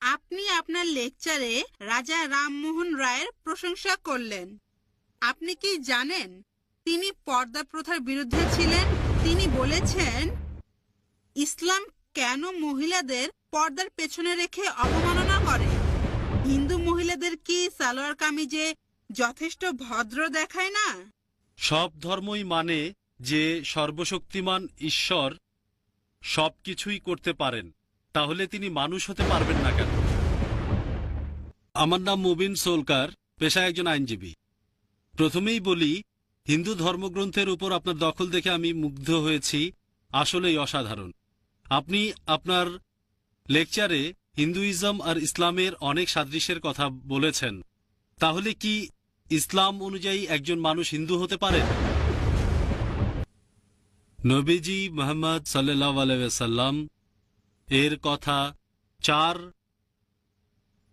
আপনি আপনার লেকচারে রাজা রামমোহন রায়ের প্রশংসা করলেন। আপনি কি জানেন, তিনি পর্দা প্রথার বিরুদ্ধে ছিলেন? তিনি বলেছেন, ইসলাম কেন মহিলাদের পর্দার পেছনে রেখে অবমাননা করে? হিন্দু মহিলাদের কি সালোয়ার কামিজে যথেষ্ট ভদ্র দেখায় না? সব ধর্মই মানে যে সর্বশক্তিমান ঈশ্বর সবকিছুই করতে পারেন। তাহলে তিনি মানুষ হতে পারবেন না কেন? আমার নাম মুবিন সোলকার, পেশায় একজন আইনজীবী। প্রথমেই বলি, হিন্দু ধর্মগ্রন্থের উপর আপনার দখল দেখে আমি মুগ্ধ হয়েছি, আসলেই অসাধারণ। আপনি আপনার লেকচারে হিন্দুইজম আর ইসলামের অনেক সাদৃশ্যের কথা বলেছেন। তাহলে কি ইসলাম অনুযায়ী একজন মানুষ হিন্দু হতে পারে? নবীজি মোহাম্মদ সাল্লাহ আলাইসাল্লাম এর কথা চার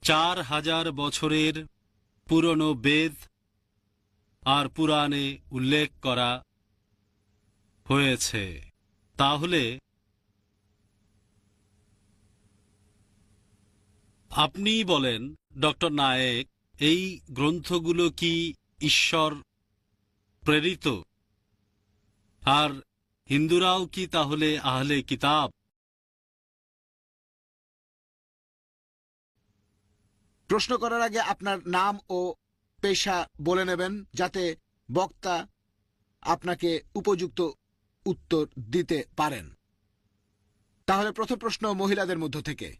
চার হাজার বছরের পুরনো বেদ আর পুরাণে উল্লেখ করা হয়েছে। তাহলে আপনি বলেন, ডক্টর নায়েক, এই গ্রন্থগুলো কি ঈশ্বর প্রেরিত? আর হিন্দুরাও কি তাহলে আহলে কিতাব? প্রশ্ন করার আগে আপনার নাম ও পেশা বলে নেবেন, যাতে বক্তা আপনাকে উপযুক্ত উত্তর দিতে পারেন। তাহলে প্রথম প্রশ্ন মহিলাদের মধ্য থেকে।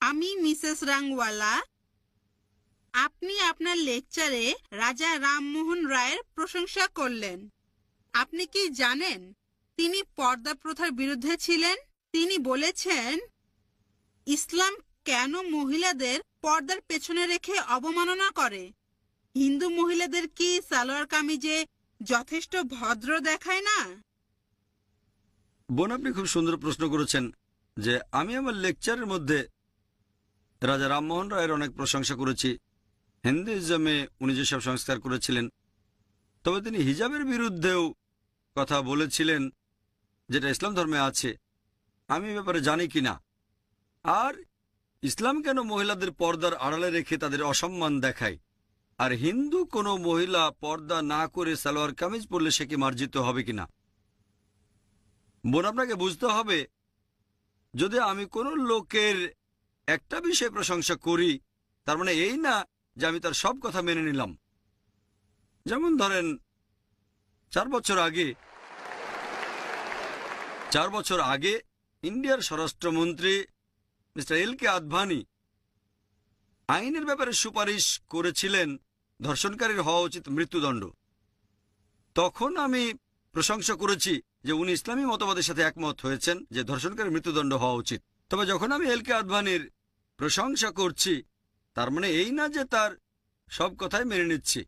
আমি মিসেস রাংওয়ালা আপনি আপনার লেকচারে রাজা রামমোহন রায়ের প্রশংসা করলেন। আপনি কি জানেন তিনি পর্দা প্রথার বিরুদ্ধে ছিলেন? তিনি বলেছেন, ইসলাম কেন মহিলাদের পর্দার পেছনে রেখে অবমাননা করে? হিন্দু মহিলাদের কি সালোয়ার কামিজে যথেষ্ট ভদ্র দেখায় না? বোন, আপনি খুব সুন্দর প্রশ্ন করেছেন যে আমি আমার লেকচারের মধ্যে রাজা রামমোহন রায়ের অনেক প্রশংসা করেছি। হিন্দুইজমে উনি যেসব সংস্কার করেছিলেন, তবে তিনি হিজাবের বিরুদ্ধেও কথা বলেছিলেন, যেটা ইসলাম ধর্মে আছে। আমি ব্যাপারে জানি কি না আর ইসলাম কেন মহিলাদের পর্দার আড়ালে রেখে তাদের অসম্মান দেখায়? আর হিন্দু কোনো মহিলা পর্দা না করে সালোয়ার কামিজ পরলে সে কি মার্জিত হবে কিনা? বোন, আপনাকে বুঝতে হবে, যদি আমি কোনো লোকের একটা বিষয়ে প্রশংসা করি, তার মানে এই না যে আমি তার সব কথা মেনে নিলাম। যেমন ধরেন, চার বছর আগে, চার বছর আগে ইন্ডিয়ার স্বরাষ্ট্রমন্ত্রী মিস্টার এল কে আদভানি আইনের ব্যাপারে সুপারিশ করেছিলেন ধর্ষণকারীর হওয়া উচিত মৃত্যুদণ্ড। তখন আমি প্রশংসা করেছি যে উনি ইসলামী মতবাদের সাথে একমত হয়েছেন যে ধর্ষণকারী মৃত্যুদণ্ড হওয়া উচিত। তবে যখন আমি এল কে আদভানির প্রশংসা করছি, তার মানে এই না যে তার সব কথাই মেনে নিচ্ছি,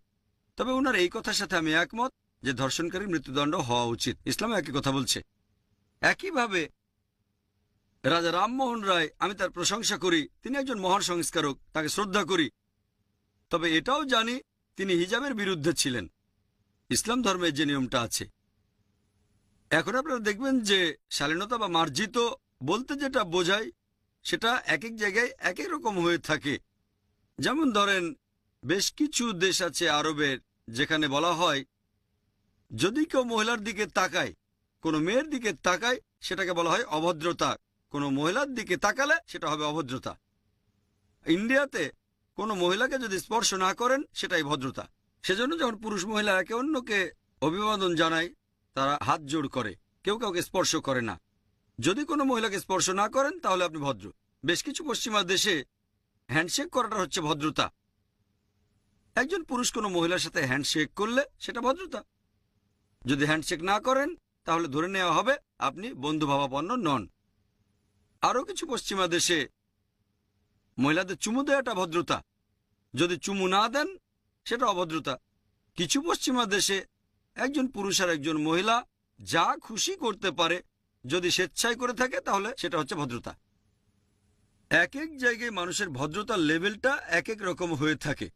তবে ওনার এই কথার সাথে আমি একমত যে ধর্ষণকারীর মৃত্যুদণ্ড হওয়া উচিত। ইসলাম একই কথা বলছে। একইভাবে রাজা রামমোহন রায়, আমি তার প্রশংসা করি। তিনি একজন মহান সংস্কারক, তাকে শ্রদ্ধা করি। তবে এটাও জানি, তিনি হিজাবের বিরুদ্ধে ছিলেন। ইসলাম ধর্মের যে নিয়মটা আছে। এখন আপনারা দেখবেন যে, শালীনতা বা মার্জিত বলতে যেটা বোঝায়, সেটা এক এক জায়গায় এক এক রকম হয়ে থাকে। যেমন ধরেন, বেশ কিছু দেশ আছে আরবের, যেখানে বলা হয়, যদি কেউ মহিলার দিকে তাকায়, কোনো মেয়ের দিকে তাকায়, সেটাকে বলা হয় অভদ্রতা। কোনো মহিলার দিকে তাকালে সেটা হবে অভদ্রতা। ইন্ডিয়াতে কোনো মহিলাকে যদি স্পর্শ না করেন, সেটাই ভদ্রতা। সেজন্য যখন পুরুষ মহিলা একে অন্যকে অভিবাদন জানায়, তারা হাত জোড় করে। কেউ কাউকে স্পর্শ করে না। যদি কোনো মহিলাকে স্পর্শ না করেন, তাহলে আপনি ভদ্র। বেশ কিছু পশ্চিমা দেশে হ্যান্ডশেক করাটা হচ্ছে ভদ্রতা। একজন পুরুষ কোনো মহিলার সাথে হ্যান্ডশেক করলে সেটা ভদ্রতা। যদি হ্যান্ডশেক না করেন, তাহলে ধরে নেওয়া হবে আপনি বন্ধুভাবাপন্ন নন। আরও কিছু পশ্চিমা দেশে মহিলাদের চুমু দেওয়াটা ভদ্রতা। যদি চুমু না দেন, সেটা অভদ্রতা। কিছু পশ্চিমা দেশে একজন পুরুষ আর একজন মহিলা যা খুশি করতে পারে, যদি স্বেচ্ছায় করে থাকে, তাহলে সেটা হচ্ছে ভদ্রতা। এক এক জায়গায় মানুষের ভদ্রতার লেভেলটা এক এক রকম হয়ে থাকে।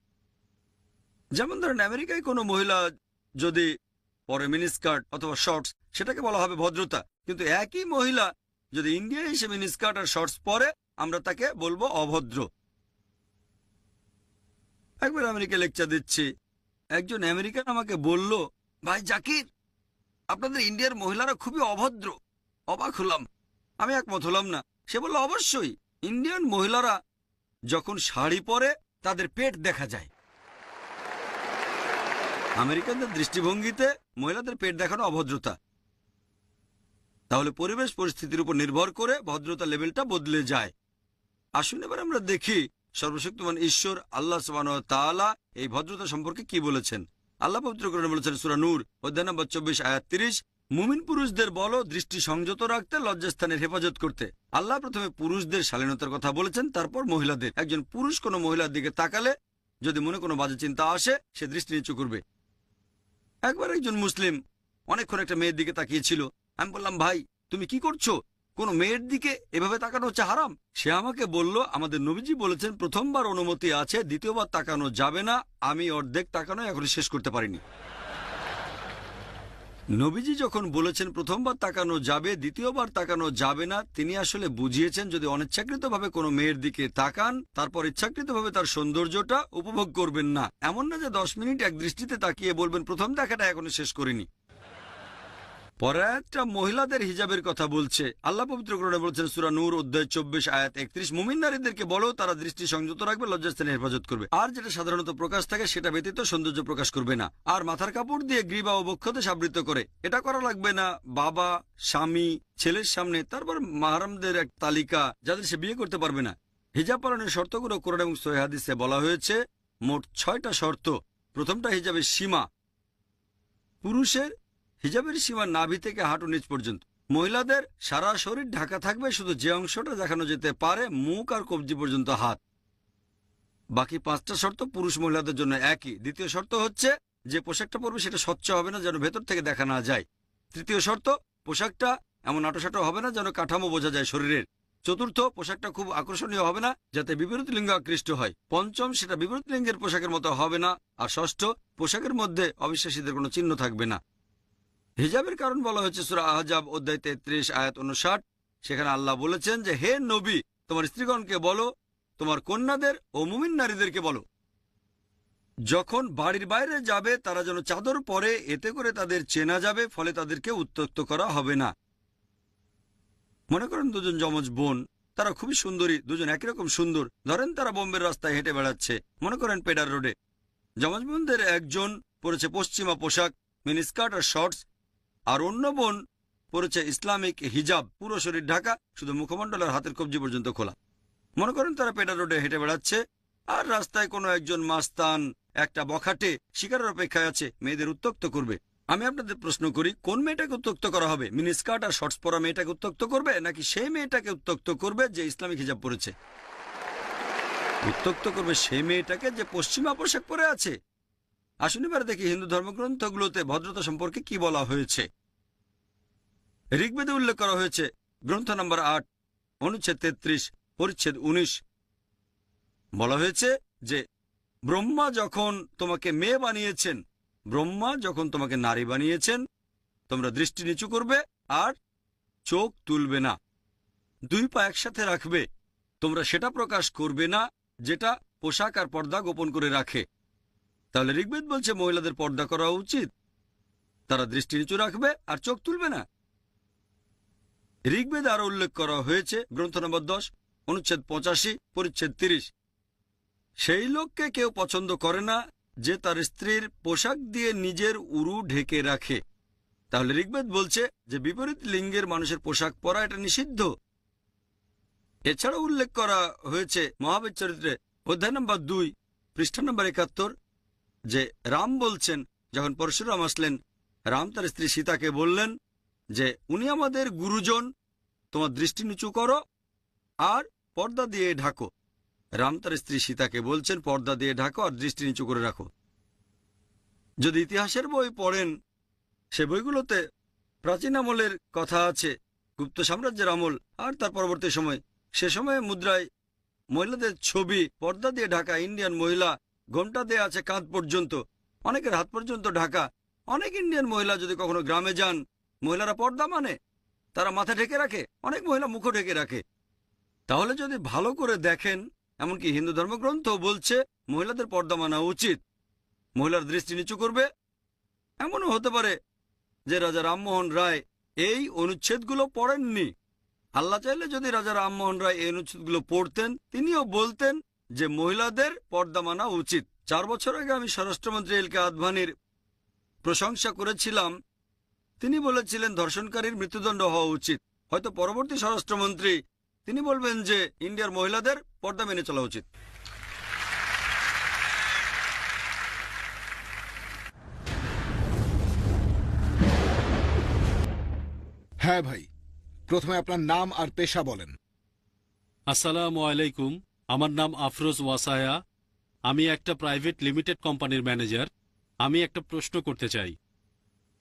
যেমন ধরেন, আমেরিকায় কোনো মহিলা যদি পরে মিনিস্কার্ট অথবা শর্টস, সেটাকে বলা হবে ভদ্রতা। কিন্তু একই মহিলা যদি ইন্ডিয়ায় এসে মিনিস্কার্ট আর শর্টস পরে, আমরা তাকে বলব অভদ্র। একবার আমেরিকা লেকচার দিচ্ছি। একজন আমেরিকান আমাকে বলল, ভাই জাকির, আপনাদের ইন্ডিয়ার মহিলারা খুবই অভদ্র। অবাক হলাম। আমি একমত হলাম না। সে বলল, অবশ্যই। ইন্ডিয়ান মহিলারা যখন শাড়ি পরে, তাদের পেট দেখা যায়। আমেরিকানদের দৃষ্টিভঙ্গিতে মহিলাদের পেট দেখানো অভদ্রতা। তাহলে পরিবেশ পরিস্থিতির উপর নির্ভর করে ভদ্রতা লেভেলটা বদলে যায়। আসুন এবার আমরা দেখি সর্বশক্তিমান ঈশ্বর আল্লাহ সবান এই ভদ্রতা সম্পর্কে কি বলেছেন। আল্লাহ পবিত্র করে বলেছেন, সুরা নূর, অধ্যায় নম্বর চব্বিশ, আয়াত তিরিশ, মুমিন পুরুষদের বলো, দৃষ্টি সংযত রাখতে, লজ্জাস্থানের হেফাজত করতে। আল্লাহ প্রথমে পুরুষদের শালীনতার কথা বলেছেন, তারপর মহিলাদের। একজন পুরুষ কোনো মহিলার দিকে তাকালে যদি মনে কোনো বাজে চিন্তা আসে, সে দৃষ্টি নিচু করবে। একবার একজন মুসলিম অনেকক্ষণ একটা মেয়ের দিকে তাকিয়েছিল আমি বললাম, ভাই, তুমি কি করছ? কোন মেয়ের দিকে এভাবে তাকানো হচ্ছে হারাম? সে আমাকে বলল, আমাদের নবীজি বলেছেন, প্রথমবার অনুমতি আছে, দ্বিতীয়বার তাকানো যাবে না, আমি অর্ধেক তাকানো এখনও শেষ করতে পারিনি। নবীজি যখন বলেছেন, প্রথমবার তাকানো যাবে, দ্বিতীয়বার তাকানো যাবে না, তিনি আসলে বুঝিয়েছেন, যদি অনিচ্ছাকৃতভাবে কোনো মেয়ের দিকে তাকান, তারপর ইচ্ছাকৃতভাবে তার সৌন্দর্যটা উপভোগ করবেন না। এমন না যে দশ মিনিট এক দৃষ্টিতে তাকিয়ে বলবেন, প্রথম দেখাটা এখনও শেষ করিনি। পরে একটা মহিলাদের হিজাবের কথা বলছে। আল্লাহ পবিত্র করণে বলছেন, সুরা নূর, অধ্যায় চব্বিশ, আয়াত একত্রিশ। মুমিন নারীদেরকে বলো, তারা দৃষ্টি সংযত রাখবে, লজ্জাস্থানে হেফাজত করবে। আর যেটা সাধারণত প্রকাশ থাকে, সেটা ব্যতীত সৌন্দর্য প্রকাশ করবে না। আর মাথার কাপড় দিয়ে গ্রীবা ও বক্ষতে সাবৃত করে। এটা করা লাগবে না। বাবা, স্বামী, ছেলের সামনে, তারপর মাহারামদের এক তালিকা যাদের সে বিয়ে করতে পারবে না। হিজাব পালনের শর্তগুলো কোরআন এবং সৈহাদিসে বলা হয়েছে, মোট ছয়টা শর্ত। প্রথমটা হিজাবের সীমা। পুরুষের হিজাবের সীমা নাভি থেকে হাঁটু নিচ পর্যন্ত। মহিলাদের সারা শরীর ঢাকা থাকবে, শুধু যে অংশটা দেখানো যেতে পারে, মুখ আর কবজি পর্যন্ত হাত। বাকি পাঁচটা শর্ত পুরুষ মহিলাদের জন্য একই। দ্বিতীয় শর্ত হচ্ছে, যে পোশাকটা পরবে সেটা স্বচ্ছ হবে না, যেন ভেতর থেকে দেখা না যায়। তৃতীয় শর্ত, পোশাকটা এমন আটোসাটো হবে না, যেন কাঠামো বোঝা যায় শরীরের। চতুর্থ, পোশাকটা খুব আকর্ষণীয় হবে না, যাতে বিপরীত লিঙ্গ আকৃষ্ট হয়। পঞ্চম, সেটা বিপরীত লিঙ্গের পোশাকের মতো হবে না। আর ষষ্ঠ, পোশাকের মধ্যে অবিশ্বাসীদের কোনো চিহ্ন থাকবে না। হিজাবের কারণ বলা হয়েছে সুরা আহজাব অধ্যায় তেত্রিশ, আয়াত উনষাট। সেখানে আল্লাহ বলেছেন যে, হে নবী, তোমার স্ত্রীগণকে বলো, তোমার কন্যাদের ও মুমিন নারীদেরকে বলো। যখন বাড়ির বাইরে যাবে, তারা যেন চাদর পরে, এতে করে তাদের চেনা যাবে, ফলে তাদেরকে উত্তক্ত করা হবে না। মনে করেন দুজন যমজ বোন, তারা খুবই সুন্দরী, দুজন একই রকম সুন্দর। ধরেন তারা বোম্বের রাস্তায় হেঁটে বেড়াচ্ছে। মনে করেন পেডার রোডে। যমজ বোনদের একজন পরেছে পশ্চিমা পোশাক মিনিস্কার্ট আর শর্টস। আর অন্য বোন পরেছে ইসলামিক হিজাব। পুরো শরীর ঢাকা, শুধু মুখমণ্ডল আর হাতের কবজি পর্যন্ত খোলা। মনে করেন তারা পেডার রোডে হেঁটে বেড়াচ্ছে, আর রাস্তায় কোনো একজন মাস্তান, একটা বখাটে শিকারের অপেক্ষায় আছে, মেয়েদের উত্তক্ত করবে। আমি আপনাদের প্রশ্ন করি, কোন মেয়েটাকে উত্তক্ত করা হবে? মিনিস্কার্ট আর শর্টস পরা মেয়েটাকে উত্তক্ত করবে, নাকি সেই মেয়েটাকে উত্তক্ত করবে যে ইসলামিক হিজাব পরেছে? উত্তক্ত করবে সেই মেয়েটাকে যে পশ্চিমা পোশাক পরে আছে। আসুন এবার দেখি হিন্দু ধর্মগ্রন্থগুলোতে ভদ্রতা সম্পর্কে কি বলা হয়েছে। ঋগ্বেদে উল্লেখ করা হয়েছে, গ্রন্থ নম্বর আট, অনুচ্ছেদ তেত্রিশ, পরিচ্ছেদ উনিশ। বলা হয়েছে যে, ব্রহ্মা যখন তোমাকে মেয়ে বানিয়েছেন, ব্রহ্মা যখন তোমাকে নারী বানিয়েছেন, তোমরা দৃষ্টি নিচু করবে আর চোখ তুলবে না। দুই পা একসাথে রাখবে, তোমরা সেটা প্রকাশ করবে না, যেটা পোশাক আর পর্দা গোপন করে রাখে। তাহলে ঋগ্বেদ বলছে মহিলাদের পর্দা করা উচিত। তারা দৃষ্টি নিচু রাখবে আর চোখ তুলবে না। ঋগ্বেদ আরও উল্লেখ করা হয়েছে, গ্রন্থ নম্বর দশ, অনুচ্ছেদ পঁচাশি, পরিচ্ছেদ তিরিশ। সেই লোককে কেউ পছন্দ করে না যে তার স্ত্রীর পোশাক দিয়ে নিজের উরু ঢেকে রাখে। তাহলে ঋগ্বেদ বলছে যে বিপরীত লিঙ্গের মানুষের পোশাক পরা এটা নিষিদ্ধ। এছাড়া উল্লেখ করা হয়েছে মহাবীর চরিত্রে অধ্যায় নম্বর দুই, পৃষ্ঠা নম্বর একাত্তর যে রাম বলছেন, যখন পরশুরাম আসলেন, রাম তার স্ত্রী সীতাকে বললেন যে, উনি আমাদের গুরুজন, তোমার দৃষ্টি নিচু করো আর পর্দা দিয়ে ঢাকো। রাম তার স্ত্রী সীতাকে বলছেন, পর্দা দিয়ে ঢাকো আর দৃষ্টি নিচু করে রাখো। যদি ইতিহাসের বই পড়েন, সে বইগুলোতে প্রাচীন আমলের কথা আছে, গুপ্ত সাম্রাজ্যের আমল আর তার পরবর্তী সময়। সে সময়ে মুদ্রায় মহিলাদের ছবি, পর্দা দিয়ে ঢাকা ইন্ডিয়ান মহিলা ঘোমটা দিয়ে আছে কাঁধ পর্যন্ত। অনেকের হাত পর্যন্ত ঢাকা। অনেক ইন্ডিয়ান মহিলা যদি কখনো গ্রামে যান, মহিলারা পর্দা মানে? তারা মাথা ঢেকে রাখে, অনেক মহিলা মুখও ঢেকে রাখে। তাহলে যদি ভালো করে দেখেন, এমনকি হিন্দু ধর্মগ্রন্থ বলছে, মহিলাদের পর্দা মানা উচিত। মহিলার দৃষ্টি নিচু করবে। এমনও হতে পারে যে রাজা রামমোহন রায় এই অনুচ্ছেদগুলো পড়েননি। আল্লাহ চাইলে যদি রাজা রামমোহন রায় এই অনুচ্ছেদগুলো পড়তেন, তিনিও বলতেন যে মহিলাদের পর্দা মানা উচিত। চার বছর আগে আমি স্বরাষ্ট্রমন্ত্রী এল কে আদভানির প্রশংসা করেছিলাম। তিনি বলেছিলেন ধর্ষণকারীর মৃত্যুদণ্ড হওয়া উচিত। হয়তো পরবর্তী স্বরাষ্ট্রমন্ত্রী তিনি বলবেন যে ইন্ডিয়ার মহিলাদের পর্দা মেনে চলা উচিত। হ্যাঁ ভাই প্রথমে আপনার নাম আর পেশা বলেন। আসসালামু আলাইকুম। আমার নাম আফরোজ ওয়াসায়া। আমি একটা প্রাইভেট লিমিটেড কোম্পানির ম্যানেজার। আমি একটা প্রশ্ন করতে চাই।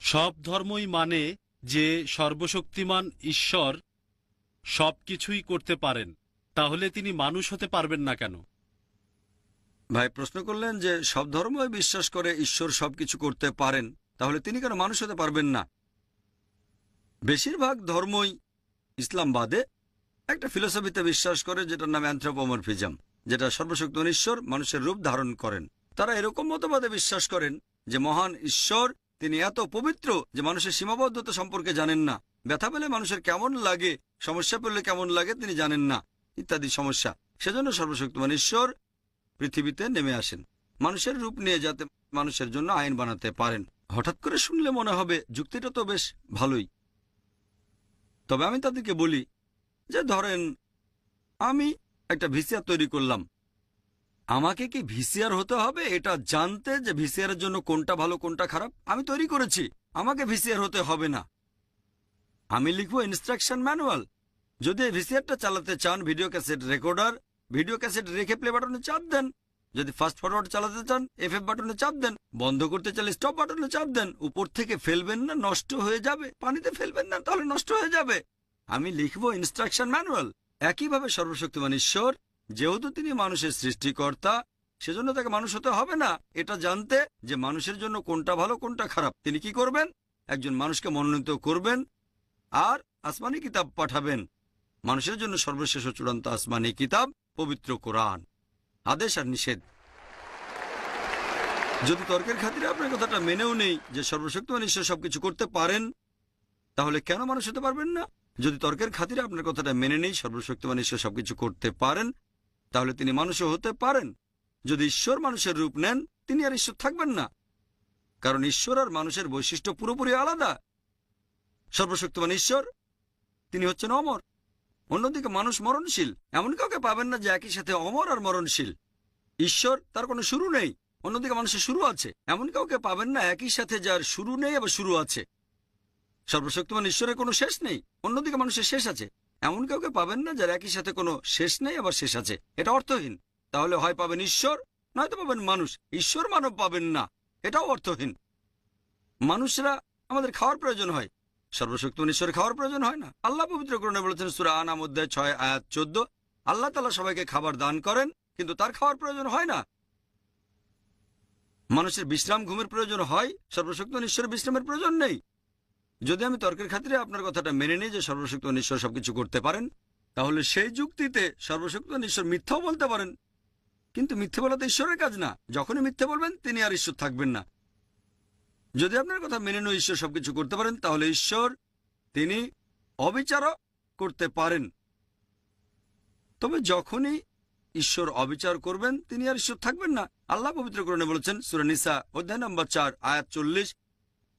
সব ধর্মই মানে যে সর্বশক্তিমান ঈশ্বর সব কিছুই করতে পারেন, তাহলে তিনি মানুষ হতে পারবেন না কেন? ভাই, প্রশ্ন করলেন যে সব ধর্মই বিশ্বাস করে ঈশ্বর সবকিছু করতে পারেন, তাহলে তিনি কেন মানুষ হতে পারবেন না? বেশিরভাগ ধর্মই ইসলাম বাদে একটা ফিলোসফিতে বিশ্বাস করে যেটার নাম অ্যান্থ্রোপোমরফিজম যেটা সর্বশক্তিমান ঈশ্বর মানুষের রূপ ধারণ করেন। তারা এরকম মতবাদে বিশ্বাস করেন যে মহান ঈশ্বর, তিনি এত পবিত্র যে মানুষের সীমাবদ্ধতা সম্পর্কে জানেন না। ব্যথা পেলে মানুষের কেমন লাগে, সমস্যা পেলে কেমন লাগে তিনি জানেন না, ইত্যাদি সমস্যা। সেজন্য সর্বশক্তিমান ঈশ্বর পৃথিবীতে নেমে আসেন। মানুষের রূপ নিয়ে যাতে মানুষের জন্য আইন বানাতে পারেন। হঠাৎ করে শুনলে মনে হবে যুক্তিটা তো বেশ ভালোই। তবে আমি তাদেরকে বলি যে ধরেন, আমি একটা ভিসিআর তৈরি করলাম। আমাকে কি ভিসিআর হতে হবে? এটা জানতে যে ভিসিআর এর জন্য কোনটা ভালো, কোনটা খারাপ, আমি তৈরি করেছি। আমাকে ভিসিআর হতে হবে না। আমি লিখব ইনস্ট্রাকশন ম্যানুয়াল যদি ভিসিআরটা চালাতে চান video cassette recorder video cassette রেখে প্লে বাটনে চাপ দেন। যদি ফাস্ট ফরওয়ার্ড চালাতে চান এফ বাটনে চাপ দেন। বন্ধ করতে চাইলে স্টপ বাটনে চাপ দেন। উপর থেকে ফেলবেন না, নষ্ট হয়ে যাবে। পানিতে ফেলবেন না, তাহলে নষ্ট হয়ে যাবে। আমি লিখব ইনস্ট্রাকশন ম্যানুয়াল একইভাবে সর্বশক্তিমান ঈশ্বর, যেহেতু তিনি মানুষের সৃষ্টিকর্তা, সেজন্য তাকে মানুষ হতে হবে না। এটা জানতে যে মানুষের জন্য কোনটা ভালো, কোনটা খারাপ। তিনি কি করবেন? একজন মানুষকে মনোনীত করবেন আর আসমানি কিতাব পাঠাবেন। মানুষের জন্য সর্বশেষ চূড়ান্ত আসমানি কিতাব, পবিত্র কোরআন। আদেশ আর নিষেধ। যদি তর্কের খাতিরে আপনার কথাটা মেনেও নেই যে সর্বশক্তিমান ঈশ্বর সবকিছু করতে পারেন, তাহলে কেন মানুষ হতে পারবেন না? যদি তর্কের খাতিরে আপনার কথাটা মেনে নেই, সর্বশক্তিমান ঈশ্বর সবকিছু করতে পারেন, তাহলে তিনি মানুষও হতে পারেন। যদি ঈশ্বর মানুষের রূপ নেন, তিনি আর ঈশ্বর থাকবেন না। কারণ ঈশ্বর আর মানুষের বৈশিষ্ট্য পুরোপুরি আলাদা। সর্বশক্তিমান ঈশ্বর, তিনি হচ্ছেন অমর। অন্যদিকে মানুষ মরণশীল। এমন কাউকে পাবেন না যে একই সাথে অমর আর মরণশীল। ঈশ্বর, তার কোনো শুরু নেই। অন্যদিকে মানুষের শুরু আছে। এমন কাউকে পাবেন না একই সাথে যার শুরু নেই আবার শুরু আছে। সর্বশক্তিমান ঈশ্বরের কোনো শেষ নেই, অন্যদিকে মানুষের শেষ আছে। এমন কাউকে পাবেন না যার একই সাথে কোনো শেষ নেই, আবার শেষ আছে। এটা অর্থহীন। তাহলে হয় পাবেন ঈশ্বর, নয়তো পাবেন মানুষ। ঈশ্বর মানব পাবেন না। এটাও অর্থহীন। মানুষরা আমাদের খাওয়ার প্রয়োজন হয়। সর্বশক্তিমান ঈশ্বরের খাওয়ার প্রয়োজন হয় না। আল্লাহ পবিত্র করণে বলেছেন, সুরা আনাম অধ্যায় ছয়, আয়াত চোদ্দ, আল্লাহ তালা সবাইকে খাবার দান করেন, কিন্তু তার খাওয়ার প্রয়োজন হয় না। মানুষের বিশ্রাম ঘুমের প্রয়োজন হয়, সর্বশক্তিমান ঈশ্বরের বিশ্রামের প্রয়োজন নেই। যদি আমি তর্কের খাতিরে আপনার কথাটা মেনে নিই যে সর্বশক্ত ঈশ্বর সবকিছু করতে পারেন, তাহলে সেই যুক্তিতে সর্বশক্ত ঈশ্বর মিথ্যাও বলতে পারেন। কিন্তু মিথ্যে বলা তো ঈশ্বরের কাজ না। যখনই মিথ্যে বলবেন, তিনি আর ঈশ্বর থাকবেন না। যদি আপনার কথা মেনে নিয়ে ঈশ্বর সবকিছু করতে পারেন, তাহলে ঈশ্বর, তিনি অবিচারও করতে পারেন। তবে যখনই ঈশ্বর অবিচার করবেন, তিনি আর ঈশ্বর থাকবেন না। আল্লাহ পবিত্র পবিত্রকরণে বলেছেন সুরানিসা অধ্যায় নম্বর চার, আয়াত চল্লিশ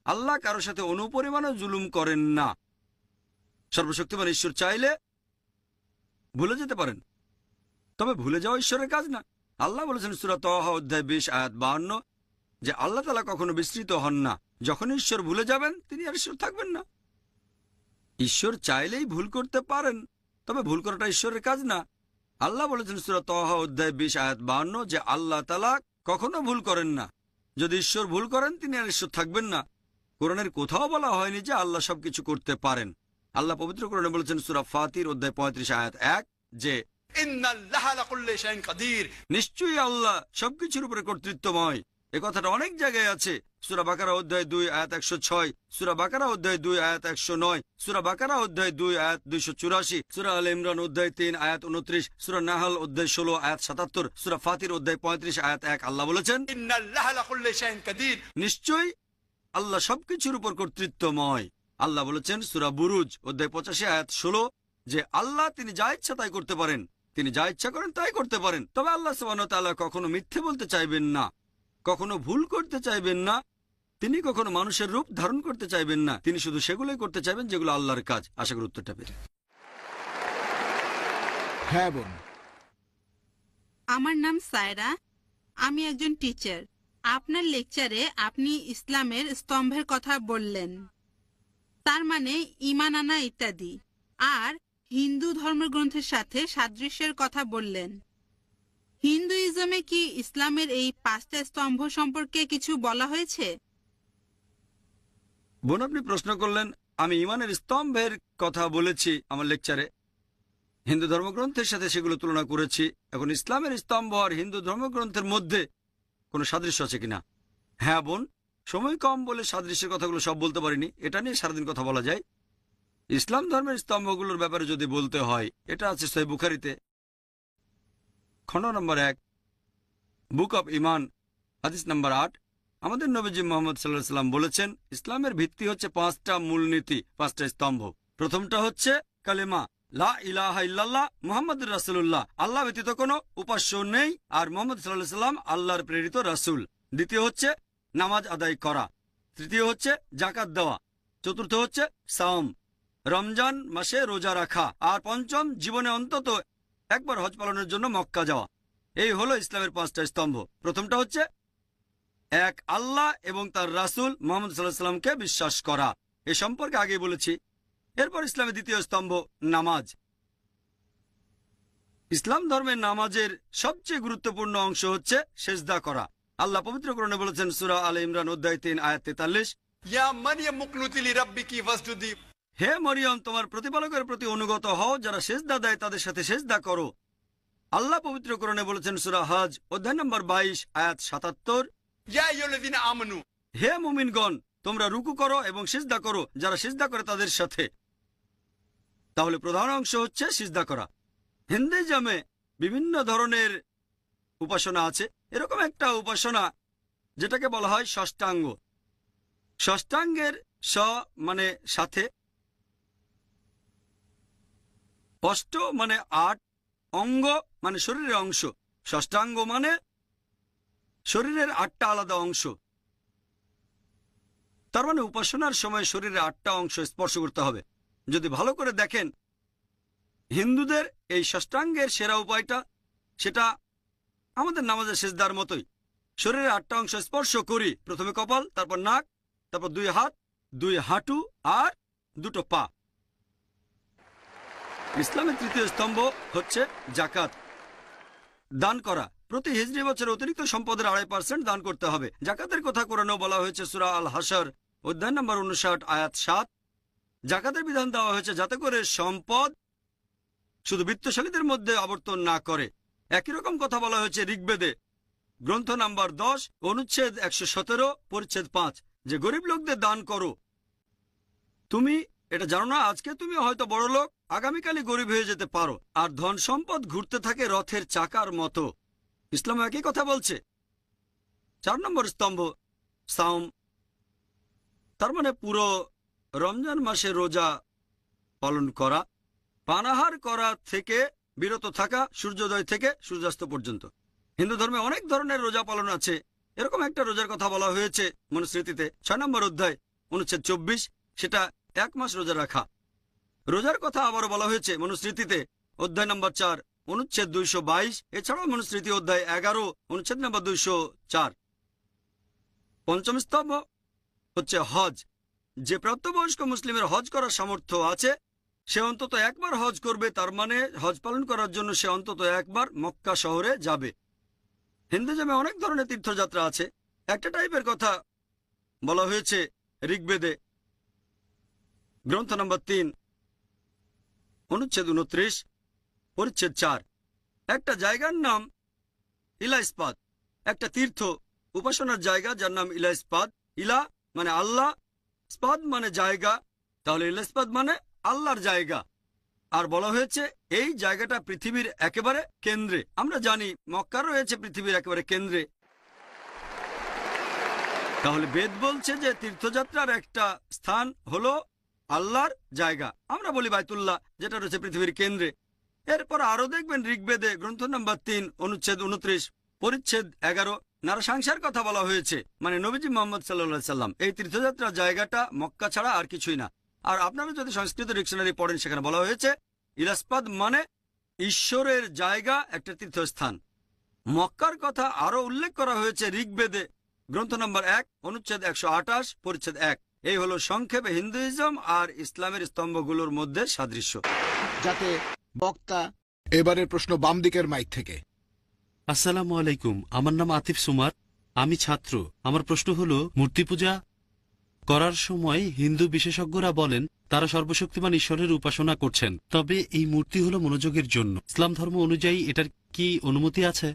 আল্লাহ কারোর সাথে অনুপরিমাণও জুলুম করেন না। সর্বশক্তিমান ঈশ্বর চাইলে ভুলে যেতে পারেন। তবে ভুলে যাওয়া ঈশ্বরের কাজ না। আল্লাহ বলেছেন সুরাত অধ্যায় বিশ, আয়াত বাহান্ন, যে আল্লাহ তালা কখনো বিস্তৃত হন না। যখন ঈশ্বর ভুলে যাবেন, তিনি আর ঈশ্বর থাকবেন না। ঈশ্বর চাইলেই ভুল করতে পারেন, তবে ভুল করাটা ঈশ্বরের কাজ না। আল্লাহ বলেছেন সুরা তহা অধ্যায় বিশ, আয়াত বাহান্ন, যে আল্লাহ তালা কখনো ভুল করেন না। যদি ঈশ্বর ভুল করেন, তিনি আর ঈশ্বর থাকবেন না। কোরআনের কোথাও বলা হয়নি যে আল্লাহ সবকিছু করতে পারেন। আল্লাহ পবিত্র কোরআনে বলেছেন সুরা ফাতির অধ্যায় পঁয়ত্রিশ আয়াত এক যে নিশ্চয়ই আল্লাহ সবকিছুর উপরে কর্তৃত্বময়। এ কথাটা অনেক জায়গায় আছে। সুরা বাকারা অধ্যায় দুই আয়াত একশো ছয় সুরা বাকারা অধ্যায় দুই আয়াত একশো নয় সুরা বাকারা অধ্যায় দুই আয়াত দুইশো চুরাশি সুরা আল ইমরান অধ্যায় তিন আয়াত উনত্রিশ সুরা নাহাল অধ্যায় ষোলো আয়াত সাতাত্তর সুরা ফাতির অধ্যায় পঁয়ত্রিশ আয়াত এক আল্লাহ বলেছেন নিশ্চয়ই আল্লাহ সবকিছুর উপর কর্তৃত্বময়। আল্লাহ বলেছেন সুরা বুরুজ অধ্যায় পঁচাশি আয়াত ষোলো যে আল্লাহ তিনি যা ইচ্ছা তাই করতে পারেন। তিনি যা ইচ্ছা করেন তাই করতে পারেন। তবে আল্লাহ সুবাহ কখনো মিথ্যে বলতে চাইবেন না। কখনো ভুল করতে চাইবেন না। তিনি কখনো মানুষের রূপ ধারণ করতে চাইবেন না। তিনি শুধু সেগুলোই করতে চাইবেন যেগুলো আল্লাহর কাজ। আশা করি উত্তরটা পেরে হ্যাঁ বোন। আমার নাম সায়রা। আমি একজন টিচার আপনার লেকচারে আপনি ইসলামের স্তম্ভের কথা বললেন। তার মানে ইমান আনা ইত্যাদি। আর হিন্দু ধর্মগ্রন্থের সাথে সাদৃশ্যের কথা বললেন। হিন্দুইজমে কি ইসলামের এই পাঁচটা স্তম্ভ সম্পর্কে কিছু বলা হয়েছে? বোন, আপনি প্রশ্ন করলেন, আমি ইমানের স্তম্ভের কথা বলেছি আমার লেকচারে হিন্দু ধর্মগ্রন্থের সাথে সেগুলো তুলনা করেছি। এখন ইসলামের স্তম্ভ আর হিন্দু ধর্মগ্রন্থের মধ্যে কোনো সাদৃশ্য আছে কিনা? হ্যাঁ বোন। সময় কম বলে সাদৃশ্যের কথাগুলো সব বলতে পারিনি। এটা নিয়ে সারাদিন কথা বলা যায়। ইসলাম ধর্মের স্তম্ভগুলোর ব্যাপারে যদি বলতে হয়, এটা আছে সই বুখারিতে। খণ্ড নম্বর এক, বুক অব ইমান, হাদিস নম্বর আট। আমাদের নবীজি মোহাম্মদ সাল্লাহ সাল্লাম বলেছেন, ইসলামের ভিত্তি হচ্ছে পাঁচটা মূলনীতি, পাঁচটা স্তম্ভ। প্রথমটা হচ্ছে কালেমা লা মুহাম্মদ আল্লাহ ব্যতীত নেই। আর আল্লাহর প্রেরিত দ্বিতীয় হচ্ছে নামাজ আদায় করা। তৃতীয় হচ্ছে জাকাত দেওয়া। চতুর্থ হচ্ছে রমজান মাসে রোজা রাখা। আর পঞ্চম, জীবনে অন্তত একবার হজ পালনের জন্য মক্কা যাওয়া। এই হলো ইসলামের পাঁচটা স্তম্ভ। প্রথমটা হচ্ছে এক, আল্লাহ এবং তার রাসূল মোহাম্মদ সাল্লাহ সাল্লামকে বিশ্বাস করা। এ সম্পর্কে আগে বলেছি। এরপর ইসলামের দ্বিতীয় স্তম্ভ নামাজ। ইসলাম ধর্মের নামাজের সবচেয়ে গুরুত্বপূর্ণ অংশ হচ্ছে সেজদা করা। আল্লাহ পবিত্র করণে বলেছেন সুরা আল ইমরান উদ্দায় তিন আয়াত তেতাল্লিশ হে মরিয়ম তোমার প্রতিপালকের প্রতি অনুগত হও যারা সেজদা দেয় তাদের সাথে সেজদা করো। আল্লাহ পবিত্র করণে বলেছেন সুরা হজ অধ্যায় নম্বর বাইশ আয়াত সাতাত্তর হে মুমিনগণ তোমরা রুকু করো এবং সেজদা করো যারা সেজদা করে তাদের সাথে। তাহলে প্রধান অংশ হচ্ছে সিজদা করা। হিন্দুইজমে বিভিন্ন ধরনের উপাসনা আছে। এরকম একটা উপাসনা যেটাকে বলা হয় ষষ্ঠাঙ্গ। ষষ্ঠাঙ্গের স মানে সাথে, অষ্ট মানে আট, অঙ্গ মানে শরীরের অংশ। ষষ্ঠাঙ্গ মানে শরীরের আটটা আলাদা অংশ। তার মানে উপাসনার সময় শরীরের আটটা অংশ স্পর্শ করতে হবে। যদি ভালো করে দেখেন, হিন্দুদের এই ষষ্ঠাঙ্গের সেরা উপায়টা সেটা আমাদের নামাজের সেজদার মতোই। শরীরের আটটা অংশ স্পর্শ করি, প্রথমে কপাল, তারপর নাক, তারপর দুই হাত, দুই হাঁটু আর দুটো পা। ইসলামের তৃতীয় স্তম্ভ হচ্ছে জাকাত। দান করা। প্রতি হিজড়ি বছর অতিরিক্ত সম্পদের আড়াই পার্সেন্ট দান করতে হবে। জাকাতের কথা কোরআনও বলা হয়েছে সুরা আল হাসার অধ্যায় নম্বর উনষাট, আয়াত সাত। জাকাতের বিধান দেওয়া হয়েছে যাতে করে সম্পদ শুধু বিত্তশালীদের মধ্যে আবর্তন না করে। একই রকম কথা বলা হয়েছে ঋগ্বেদে। গ্রন্থ নাম্বার দশ, অনুচ্ছেদ একশো সতেরো, পরিচ্ছেদ পাঁচ, যে গরিব লোকদের দান করো। তুমি এটা জানো না, আজকে তুমি হয়তো বড় লোক, আগামীকালই গরিব হয়ে যেতে পারো। আর ধন সম্পদ ঘুরতে থাকে রথের চাকার মতো। ইসলাম একই কথা বলছে। চার নম্বর স্তম্ভ, সাউম। তার মানে পুরো রমজান মাসে রোজা পালন করা, পানাহার করা থেকে বিরত থাকা, সূর্যোদয় থেকে সূর্যাস্ত পর্যন্ত। হিন্দু ধর্মে অনেক ধরনের রোজা পালন আছে। এরকম একটা রোজার কথা বলা হয়েছে মনুস্মৃতিতে। ছয় নম্বর অধ্যায়, অনুচ্ছেদ চব্বিশ, সেটা এক মাস রোজা রাখা। রোজার কথা আবারও বলা হয়েছে মনুস্মৃতিতে। অধ্যায় নম্বর চার, অনুচ্ছেদ দুইশো বাইশ, এছাড়াও মনুস্মৃতি অধ্যায় এগারো, অনুচ্ছেদ নম্বর দুইশো চার। পঞ্চম স্তম্ভ হচ্ছে হজ। যে প্রাপ্তবয়স্ক মুসলিমের হজ করার সামর্থ্য আছে, সে অন্তত একবার হজ করবে, তার মানে হজ পালন করার জন্য সে অন্তত একবার মক্কা শহরে যাবে। হিন্দুজমে অনেক ধরনের তীর্থযাত্রা আছে। একটা টাইপের কথা বলা হয়েছে ঋগ্বেদে। গ্রন্থ নম্বর তিন, অনুচ্ছেদ উনত্রিশ, পরিচ্ছেদ চার। একটা জায়গার নাম ইলা ইস্পাত একটা তীর্থ উপাসনার জায়গা যার নাম ইলা ইস্পাদ ইলা মানে আল্লাহ স্পাদ মানে জায়গা, তাহলে ইলা মানে আল্লাহর জায়গা। আর বলা হয়েছে, এই জায়গাটা পৃথিবীর একেবারে কেন্দ্রে। আমরা জানি, মক্কা রয়েছে পৃথিবীর একেবারে কেন্দ্রে। তাহলে বেদ বলছে যে তীর্থযাত্রার একটা স্থান হলো আল্লাহর জায়গা। আমরা বলি বাইতুল্লাহ, যেটা রয়েছে পৃথিবীর কেন্দ্রে। এরপর আরও দেখবেন ঋগ্বেদে, গ্রন্থ নম্বর তিন, অনুচ্ছেদ উনত্রিশ, পরিচ্ছেদ এগারো নারসাংসার কথা বলা হয়েছে। মানে নবীজি মোহাম্মদ সাল্লা সাল্লাম, এই তীর্থযাত্রার জায়গাটা মক্কা ছাড়া আর কিছুই না। আর আপনারা যদি সংস্কৃত ডিকশনারি পড়েন, সেখানে বলা হয়েছে, ইলাসপাদ মানে ঈশ্বরের জায়গা, একটা তীর্থস্থান। মক্কার কথা আরও উল্লেখ করা হয়েছে ঋগ্বেদে, গ্রন্থ নম্বর এক, অনুচ্ছেদ একশো আঠাশ, পরিচ্ছেদ এক। এই হলো সংক্ষেপে হিন্দুইজম আর ইসলামের স্তম্ভগুলোর মধ্যে সাদৃশ্য। যাতে বক্তা এবারের প্রশ্ন বাম দিকের মাইক থেকে। আসসালামু আলাইকুম, আমার নাম আতিফ সুমার, আমি ছাত্র। আমার প্রশ্ন হল, মূর্তি পূজা করার সময় হিন্দু বিশেষজ্ঞরা বলেন, তারা সর্বশক্তিমান ঈশ্বরের উপাসনা করছেন। তবে এই মূর্তি হলো মনোযোগের জন্য। ইসলাম ধর্ম অনুযায়ী এটার কি অনুমতি আছে?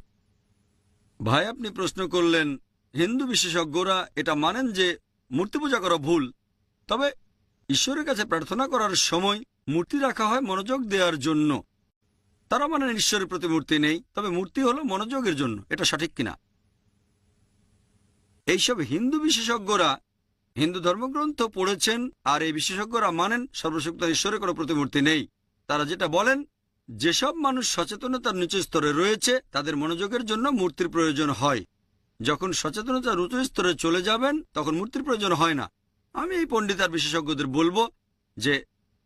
ভাই, আপনি প্রশ্ন করলেন, হিন্দু বিশেষজ্ঞরা এটা মানেন যে মূর্তি পূজা করা ভুল। তবে ঈশ্বরের কাছে প্রার্থনা করার সময় মূর্তি রাখা হয় মনোযোগ দেওয়ার জন্য। তারা মানে ঈশ্বরের প্রতি মূর্তি নেই, তবে মূর্তি হলো মনোযোগের জন্য, এটা সঠিক কিনা? এইসব হিন্দু বিশেষজ্ঞরা, হিন্দু ধর্মগ্রন্থ পড়েছেন আর এই বিশেষজ্ঞরা মানেন সর্বশক্ত ঈশ্বরের কোনো প্রতিমূর্তি নেই। তারা যেটা বলেন, যেসব মানুষ সচেতনতার নিচু স্তরে রয়েছে, তাদের মনোযোগের জন্য মূর্তির প্রয়োজন হয়। যখন সচেতনতার উঁচু স্তরে চলে যাবেন, তখন মূর্তির প্রয়োজন হয় না। আমি এই পণ্ডিতার বিশেষজ্ঞদের বলব যে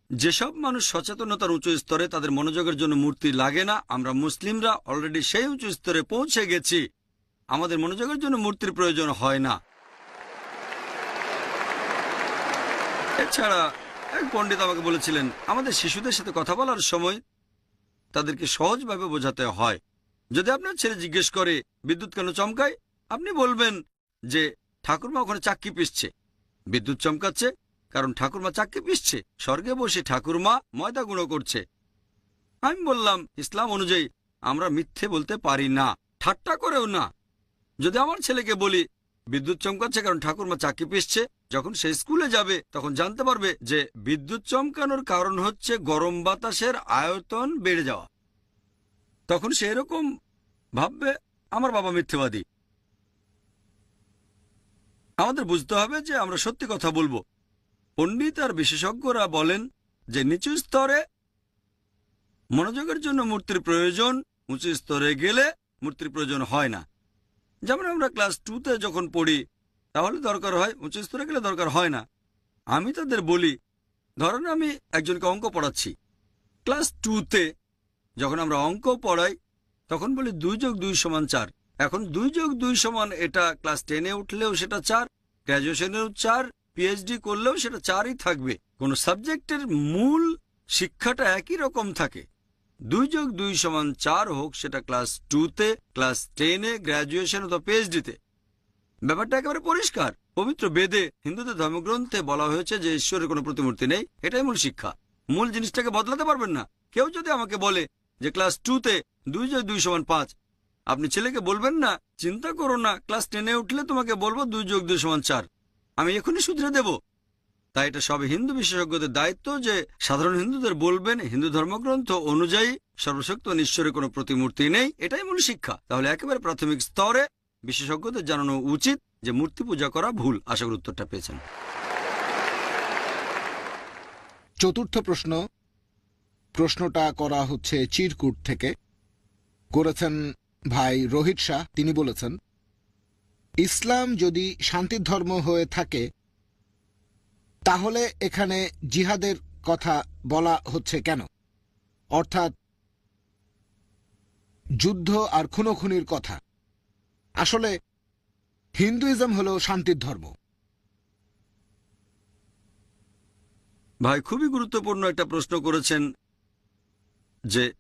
যেসব মানুষ সচেতনতার উঁচু স্তরে তাদের মনোযোগের জন্য মূর্তি লাগে না, আমরা মুসলিমরা অলরেডি সেই উঁচু স্তরে পৌঁছে গেছি। আমাদের মনোযোগের জন্য মূর্তির প্রয়োজন হয় না। এছাড়া এক পণ্ডিত আমাকে বলেছিলেন, আমাদের শিশুদের সাথে কথা বলার সময় তাদেরকে সহজভাবে বোঝাতে হয়। যদি আপনার ছেলে জিজ্ঞেস করে, বিদ্যুৎ কেন চমকায়? আপনি বলবেন যে, ঠাকুরমা ওখানে চাক্কি পিসছে। বিদ্যুৎ চমকাচ্ছে কারণ ঠাকুরমা চাক্কি পিসছে স্বর্গে বসে ঠাকুরমা ময়দা গুঁড়ো করছে। আমি বললাম, ইসলাম অনুযায়ী আমরা মিথ্যে বলতে পারি না, ঠাট্টা করেও না। যদি আমার ছেলেকে বলি, বিদ্যুৎ চমকাচ্ছে কারণ ঠাকুরমা চাক্কি পিসছে যখন সে স্কুলে যাবে তখন জানতে পারবে যে বিদ্যুৎ চমকানোর কারণ হচ্ছে গরম বাতাসের আয়তন বেড়ে যাওয়া। তখন সে এরকম ভাববে, আমার বাবা মিথ্যেবাদী। আমাদের বুঝতে হবে যে আমরা সত্যি কথা বলব। পণ্ডিত আর বিশেষজ্ঞরা বলেন যে নিচু স্তরে মনোযোগের জন্য মূর্তির প্রয়োজন, উঁচু স্তরে গেলে মূর্তির প্রয়োজন হয় না। যেমন আমরা ক্লাস টুতে যখন পড়ি, তাহলে দরকার হয়, উঁচু স্তরে গেলে দরকার হয় না। আমি তাদের বলি, ধরেন আমি একজনকে অঙ্ক পড়াচ্ছি। ক্লাস টুতে যখন আমরা অঙ্ক পড়াই, তখন বলি দুই যোগ দুই সমান চার। এখন দুই যোগ দুই সমান এটা ক্লাস টেনে উঠলেও সেটা চার গ্র্যাজুয়েশনেও চার পিএইচডি করলেও সেটা চারই থাকবে। কোন সাবজেক্টের মূল শিক্ষাটা একই রকম থাকে। দুই যোগ দুই সমান চার হোক, সেটা ক্লাস টুতে ক্লাস টেনে গ্র্যাজুয়েশন অথবা পিএইচডিতে ব্যাপারটা একেবারে পরিষ্কার। পবিত্র বেদে, হিন্দুদের ধর্মগ্রন্থে বলা হয়েছে যে ঈশ্বরের কোনো প্রতিমূর্তি নেই, এটাই মূল শিক্ষা। মূল জিনিসটাকে বদলাতে পারবেন না। কেউ যদি আমাকে বলে যে ক্লাস টুতে দুই যোগ দুই সমান পাঁচ, আপনি ছেলেকে বলবেন না, চিন্তা করো না, ক্লাস টেনে উঠলে তোমাকে বলব দুই যোগ দুই সমান চার। আমি এখনই শুধরে দেব। তাই এটা সব হিন্দু বিশেষজ্ঞদের দায়িত্ব যে সাধারণ হিন্দুদের বলবেন, হিন্দু ধর্মগ্রন্থ অনুযায়ী সর্বশক্ত ঈশ্বরের কোনো প্রতিমূর্তি নেই, এটাই মূল শিক্ষা। তাহলে একেবারে প্রাথমিক স্তরে বিশেষজ্ঞদের জানানো উচিত যে মূর্তি পূজা করা ভুল। আশা করি উত্তরটা পেয়েছেন। চতুর্থ প্রশ্ন। প্রশ্নটা করা হচ্ছে চিরকুট থেকে। করেছেন ভাই রোহিত শাহ। তিনি বলেছেন ইসলাম যদি শান্তির ধর্ম হয়ে থাকে, তাহলে এখানে জিহাদের কথা বলা হচ্ছে কেন? অর্থাৎ, যুদ্ধ আর খুনোখুনির কথা। আসলে, হিন্দুইজম হল শান্তির ধর্ম। ভাই, খুবই গুরুত্বপূর্ণ একটা প্রশ্ন করেছেন যে,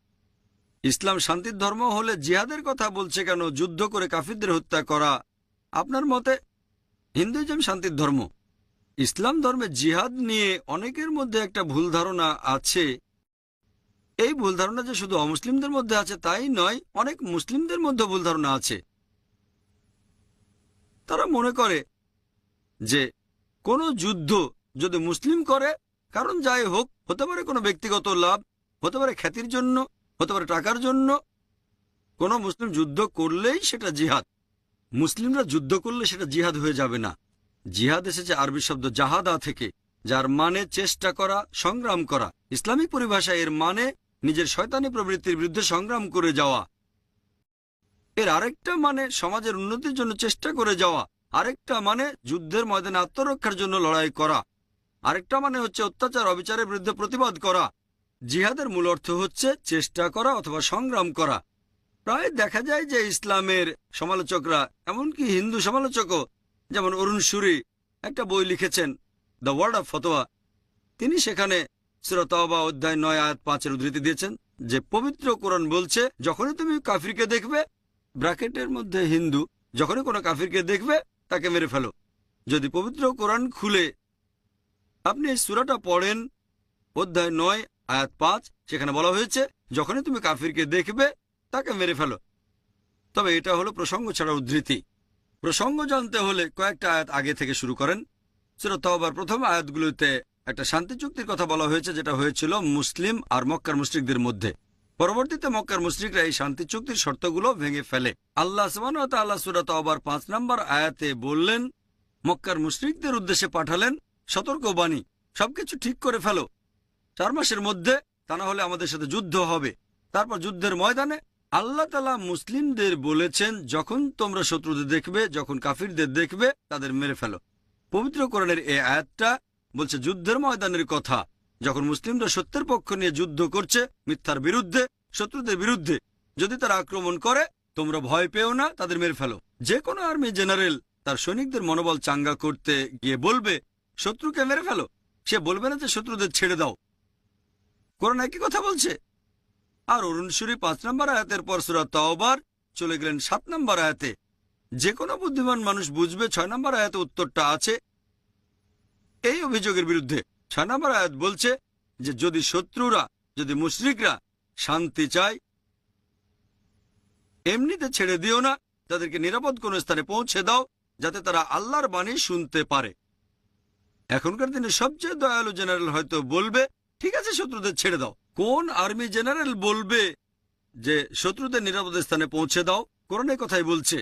ইসলাম শান্তির ধর্ম হলে জিহাদের কথা বলছে কেন? যুদ্ধ করে কাফিরদের হত্যা করা আপনার মতে হিন্দুইজম শান্তির ধর্ম? ইসলাম ধর্মে জিহাদ নিয়ে অনেকের মধ্যে একটা ভুল ধারণা আছে। এই ভুল ধারণা যে শুধু অমুসলিমদের মধ্যে আছে তাই নয়, অনেক মুসলিমদের মধ্যে ভুল ধারণা আছে। তারা মনে করে যে কোনো যুদ্ধ যদি মুসলিম করে, কারণ যাই হোক, হতে পারে কোনো ব্যক্তিগত লাভ, হতে পারে খ্যাতির জন্য, হতে পারে টাকার জন্য, কোনো মুসলিম যুদ্ধ করলেই সেটা জিহাদ। মুসলিমরা যুদ্ধ করলে সেটা জিহাদ হয়ে যাবে না। জিহাদ এসেছে আরবি শব্দ জাহাদা থেকে, যার মানে চেষ্টা করা, সংগ্রাম করা। ইসলামিক পরিভাষায় এর মানে নিজের শয়তানি প্রবৃত্তির বিরুদ্ধে সংগ্রাম করে যাওয়া। এর আরেকটা মানে সমাজের উন্নতির জন্য চেষ্টা করে যাওয়া। আরেকটা মানে যুদ্ধের ময়দানে আত্মরক্ষার জন্য লড়াই করা। আরেকটা মানে হচ্ছে অত্যাচার, অবিচারের বিরুদ্ধে প্রতিবাদ করা। জিহাদের মূল অর্থ হচ্ছে চেষ্টা করা অথবা সংগ্রাম করা। প্রায় দেখা যায় যে ইসলামের সমালোচকরা, এমনকি হিন্দু সমালোচকও, যেমন অরুণ সুরি, একটা বই লিখেছেন, দ্য ওয়ার্ড অফ ফতোয়া। তিনি সেখানে সুরতবা অধ্যায় নয়, আয়াত পাঁচের উদ্ধৃতি দিয়েছেন, যে পবিত্র কোরআন বলছে, যখনই তুমি কাফিরকে দেখবে, ব্র্যাকেটের মধ্যে হিন্দু, যখনই কোনো কাফিরকে দেখবে, তাকে মেরে ফেলো। যদি পবিত্র কোরআন খুলে, আপনি এই সুরাটা পড়েন, অধ্যায় নয়, আয়াত পাঁচ, সেখানে বলা হয়েছে, যখনই তুমি কাফিরকে দেখবে তাকে মেরে ফেলো। তবে এটা হলো প্রসঙ্গ ছাড়া উদ্ধৃতি। প্রসঙ্গ জানতে হলে কয়েকটা আয়াত আগে থেকে শুরু করেন। সুরত তওবার প্রথম আয়াতগুলোতে একটা শান্তি চুক্তির কথা বলা হয়েছে, যেটা হয়েছিল মুসলিম আর মক্কার মুশরিকদের মধ্যে। পরবর্তীতে মক্কার মুশরিকরা এই শান্তি চুক্তির শর্তগুলো ভেঙে ফেলে। আল্লাহ আল্লাহ সুরাত আবার পাঁচ নম্বর আয়াতে বললেন, মক্কার মুশরিকদের উদ্দেশ্যে পাঠালেন সতর্কবাণী সবকিছু ঠিক করে ফেলো। চার মাসের মধ্যে তা না হলে আমাদের সাথে যুদ্ধ হবে। তারপর যুদ্ধের ময়দানে আল্লাহ তালা মুসলিমদের বলেছেন, যখন তোমরা শত্রুদের দেখবে, যখন কাফিরদের দেখবে, তাদের মেরে ফেলো। পবিত্র কোরআনের এই আয়াতটা বলছে যুদ্ধের ময়দানের কথা। যখন মুসলিমরা সত্যের পক্ষ নিয়ে যুদ্ধ করছে, মিথ্যার বিরুদ্ধে, শত্রুদের বিরুদ্ধে, যদি তারা আক্রমণ করে, তোমরা ভয় পেও না, তাদের মেরে ফেলো। যে কোনো আর্মি জেনারেল তার সৈনিকদের মনোবল চাঙ্গা করতে গিয়ে বলবে, শত্রুকে মেরে ফেলো। সে বলবে না যে, শত্রুদের ছেড়ে দাও। কোরআন একই কথা বলছে। আর অরুণ পাঁচ নম্বর আয়াতের পর সুরা তাওবার চলে গেলেন সাত নম্বর আয়াতে। যে কোনো বুদ্ধিমান মানুষ বুঝবে ছয় নম্বর আয়াতে উত্তরটা আছে। এই অভিযোগের বিরুদ্ধে ছয় নম্বর আয়াত বলছে যে, যদি শত্রুরা, যদি মুশরিকরা শান্তি চায়, এমনিতে ছেড়ে দিও না, তাদেরকে নিরাপদ কোন স্থানে পৌঁছে দাও, যাতে তারা আল্লাহর বাণী শুনতে পারে। এখনকার দিনে সবচেয়ে দয়ালু জেনারেল হয়তো বলবে, ঠিক আছে, শত্রুদের ছেড়ে দাও। কোন আর্মি জেনারেল বলবে যে শত্রুদের নিরাপদ স্থানে পৌঁছে দাও? কোরআনের কথাই বলছে।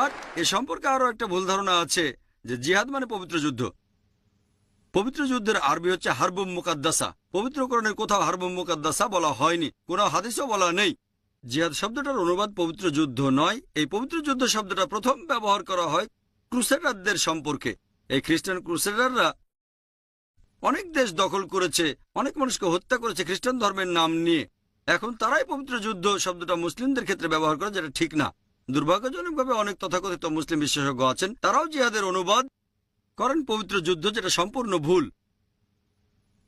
আর এ সম্পর্কে আরও একটা ভুল ধারণা আছে যে জিহাদ মানে পবিত্র যুদ্ধ। পবিত্র যুদ্ধের আরবি হচ্ছে হারবুম মুকাদ্দাসা। পবিত্রকরণের কোথাও হারবুম মুকাদ্দাসা বলা হয়নি কোনো হাদিসও বলা নেই। জিহাদ শব্দটার অনুবাদ পবিত্র যুদ্ধ নয়, এই পবিত্র যুদ্ধ শব্দটা প্রথম ব্যবহার করা হয় ক্রুসেডারদের সম্পর্কে। এই খ্রিস্টান ক্রুসেডাররা অনেক দেশ দখল করেছে, অনেক মানুষকে হত্যা করেছে খ্রিস্টান ধর্মের নাম নিয়ে। এখন তারাই পবিত্র যুদ্ধ শব্দটা মুসলিমদের ক্ষেত্রে ব্যবহার করে যেটা ঠিক না। দুর্ভাগ্যজনকভাবে অনেক তথাকথিত মুসলিম বিশেষজ্ঞ আছেন, তারাও জিহাদের অনুবাদ করেন পবিত্র যুদ্ধ যেটা সম্পূর্ণ ভুল।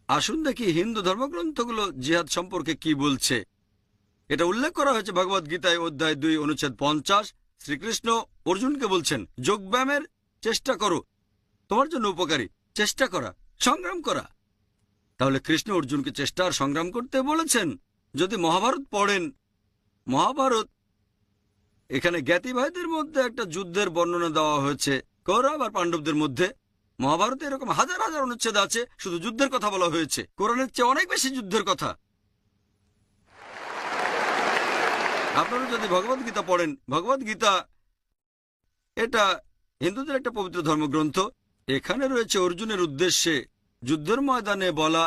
আসুন দেখি হিন্দু ধর্মগ্রন্থগুলো জিহাদ সম্পর্কে কি বলছে। এটা উল্লেখ করা হয়েছে ভগবদ গীতায় অধ্যায় দুই, অনুচ্ছেদ পঞ্চাশ। শ্রীকৃষ্ণ অর্জুনকে বলছেন, যোগব্যায়ামের চেষ্টা করো। তোমার জন্য উপকারী। চেষ্টা করা। সংগ্রাম করা। তাহলে কৃষ্ণ অর্জুনকে চেষ্টা আর সংগ্রাম করতে বলেছেন। যদি মহাভারত পড়েন, মহাভারত এখানে জ্ঞাতি ভাইদের মধ্যে একটা যুদ্ধের বর্ণনা দেওয়া হয়েছে। কৌরব আর পাণ্ডবদের মধ্যে মহাভারতে এরকম হাজার হাজার অনুচ্ছেদ আছে, শুধু যুদ্ধের কথা বলা হয়েছে। কোরআনের চেয়ে অনেক বেশি যুদ্ধের কথা। আপনারা যদি ভগবত গীতা পড়েন, ভগবত গীতা এটা হিন্দুদের একটা পবিত্র ধর্মগ্রন্থ। এখানে রয়েছে অর্জুনের উদ্দেশ্যে যুদ্ধের ময়দানে বলা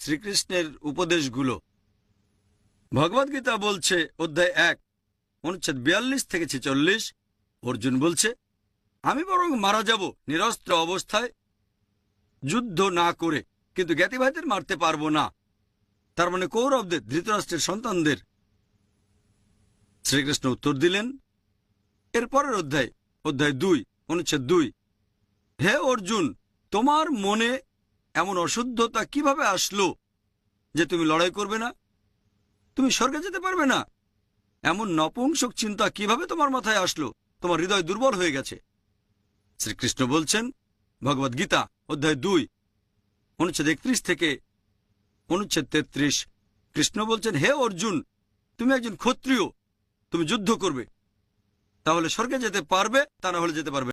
শ্রীকৃষ্ণের উপদেশগুলো। ভগবত গীতা বলছে, অধ্যায় এক, অনুচ্ছেদ বিয়াল্লিশ থেকে ছেচল্লিশ, অর্জুন বলছে, আমি বরং মারা যাব নিরস্ত্র অবস্থায়, যুদ্ধ না করে, কিন্তু জ্ঞাতিভাইদের মারতে পারব না। তার মানে কৌরবদের, ধৃতরাষ্ট্রের সন্তানদের। শ্রীকৃষ্ণ উত্তর দিলেন। এরপরের অধ্যায় অধ্যায় দুই, অনুচ্ছেদ দুই হে অর্জুন, তোমার মনে এমন অশুদ্ধতা কীভাবে আসলো যে তুমি লড়াই করবে না? তুমি স্বর্গে যেতে পারবে না। এমন নপুংসক চিন্তা কীভাবে তোমার মাথায় আসলো? তোমার হৃদয় দুর্বল হয়ে গেছে। শ্রীকৃষ্ণ বলছেন ভগবদ গীতা, অধ্যায় দুই, অনুচ্ছেদ একত্রিশ থেকে অনুচ্ছেদ তেত্রিশ। কৃষ্ণ বলছেন, হে অর্জুন, তুমি একজন ক্ষত্রিয়, তুমি যুদ্ধ করবে। তাহলে স্বর্গে যেতে পারবে, তা না হলে যেতে পারবে